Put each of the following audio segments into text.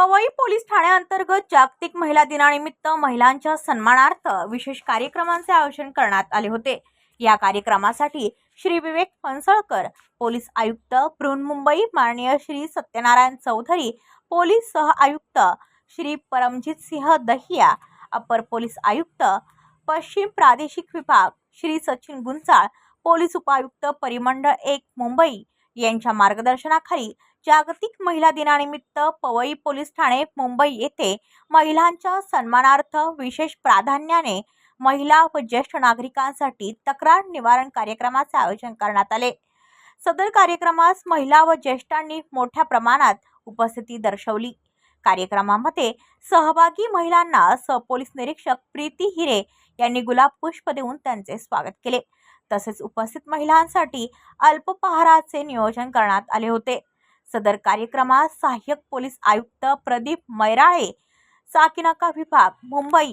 Powai police ठाण्याअंतर्गत जागतिक महिला दिनानिमित्त महिलांच्या सन्मानार्थ विशेष कार्यक्रमांचे आयोजन करण्यात आले होते. या कार्यक्रमासाठी श्री विवेक फणसळकर पोलीस आयुक्त बृहन्मुंबई माननीय श्री सत्यनारायण चौधरी पोलीस सह आयुक्त श्री परमजित सिंह दहिया अपर पोलीस आयुक्त पश्चिम प्रादेशिक विभाग श्री सचिन गुंचाळ पोलीस उपायुक्त परिमंडळ एक मुंबई यांच्या मार्गदर्शनाखाली जागतिक महिला दिनानिमित्त पवई पोलीस ठाणे मुंबई येथे महिलांच्या सन्मानार्थ विशेष प्राधान्याने महिला व ज्येष्ठ नागरिकांसाठी तक्रार निवारण कार्यक्रमाचे आयोजन करण्यात आले. सदर कार्यक्रमास महिला व ज्येष्ठांनी मोठ्या प्रमाणात उपस्थिती दर्शवली. कार्यक्रमामध्ये सहभागी महिलांना सहपोलीस निरीक्षक प्रीती हिरे यांनी गुलाब पुष्प देऊन त्यांचे स्वागत केले. तसेच उपस्थित महिलांसाठी अल्पपहाराचे नियोजन करण्यात आले होते. सदर कार्यक्रमात सहाय्यक पोलीस आयुक्त प्रदीप मैराळे साकिनाका विभाग मुंबई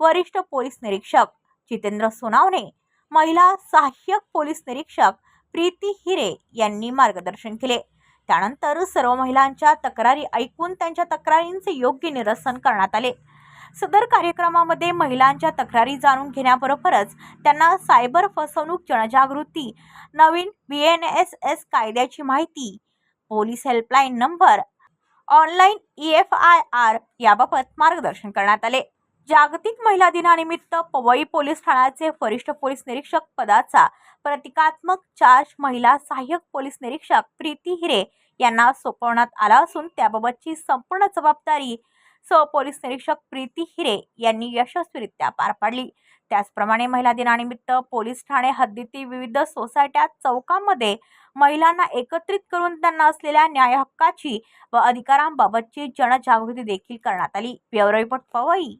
वरिष्ठ पोलीस निरीक्षक जितेंद्र सोनावणे महिला सहाय्यक पोलीस निरीक्षक प्रीती हिरे यांनी मार्गदर्शन केले. त्यानंतर सर्व महिलांच्या तक्रारी ऐकून त्यांच्या तक्रारींचे योग्य निरसन करण्यात आले. सदर कार्यक्रमामध्ये महिलांच्या तक्रारी जाणून घेण्याबरोबरच त्यांना सायबर फसवणूक जनजागृती नवीन बी एन एस एस कायद्याची माहिती police helpline number online E F I R याबाबत मार्गदर्शन करण्यात आले. जागतिक महिला दिनानिमित्त पवई पोलीस ठाण्याचे वरिष्ठ पोलीस निरीक्षक पदाचा प्रतिकात्मक चार्ज महिला सहाय्यक पोलीस निरीक्षक प्रीती हिरे यांना सोपवण्यात आला असून त्याबाबतची संपूर्ण जबाबदारी सहपोलीस निरीक्षक प्रीती हिरे यांनी यशस्वीरित्या पार पाडली. त्याचप्रमाणे महिला दिनानिमित्त पोलीस ठाणे हद्दीतील विविध सोसायट्या चौकांमध्ये महिलांना एकत्रित करून त्यांना असलेल्या न्याय हक्काची व अधिकारांबाबतची जनजागृती देखील करण्यात आली. ब्युरो रिपोर्ट पवई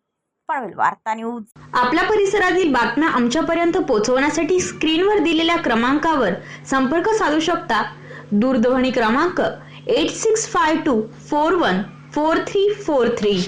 पनवेल वार्ता न्यूज. आपल्या परिसरातील बातम्या आमच्यापर्यंत पोहोचवण्यासाठी स्क्रीनवर दिलेल्या क्रमांकावर संपर्क साधू शकता. दूरध्वनी क्रमांक eight six five two four one four three four three